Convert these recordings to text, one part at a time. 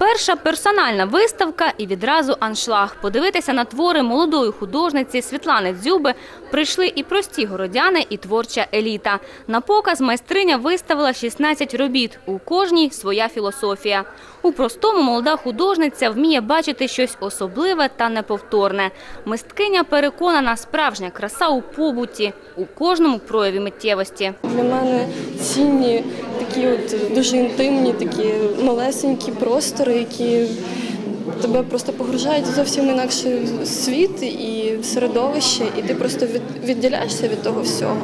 Перша персональна виставка і відразу аншлаг. Подивитися на твори молодої художниці Світлани Дзюби прийшли і прості городяни, і творча еліта. На показ майстриня виставила 16 робіт. У кожній своя філософія. У простому молода художниця вміє бачити щось особливе та неповторне. Мисткиня переконана, справжня краса у побуті, у кожному прояві миттєвості. Для мене цінні такі от дуже інтимні, такі малесенькі простори, які тебе просто погружають зовсім інакший світ і середовище, і ти просто відділяєшся від того всього.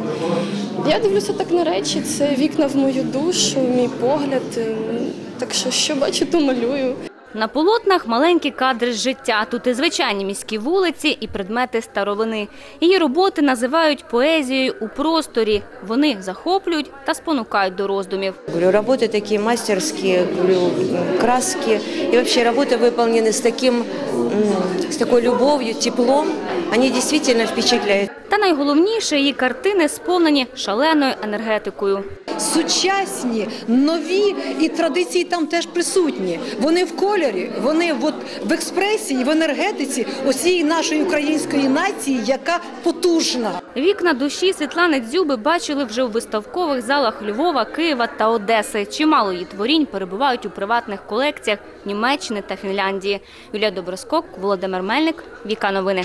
Я дивлюся так на речі, це вікна в мою душу, мій погляд. Ем, Так що, що бачу, то малюю. На полотнах маленькі кадри з життя. Тут і звичайні міські вулиці, і предмети старовини. Її роботи називають поезією у просторі. Вони захоплюють та спонукають до роздумів. Говорю, работы такие мастерские, говорю, краски. И вообще работы выполнены с, таким, м, с такой любовью, теплом. Они действительно впечатляют. Та найголовніше її картини сповнені шаленою енергетикою. сучасні, нові і традиції там теж присутні. Вони в кольорі, вони от в експресії, в енергетиці усієї нашої української нації, яка потужна. Вікна душі Світлани Дзюби бачили вже у виставкових залах Львова, Києва та Одеси. Чимало її творінь перебувають у приватних колекціях Німеччини та Фінляндії. Юлія Доброскок, Володимир Мельник, Віка Новини.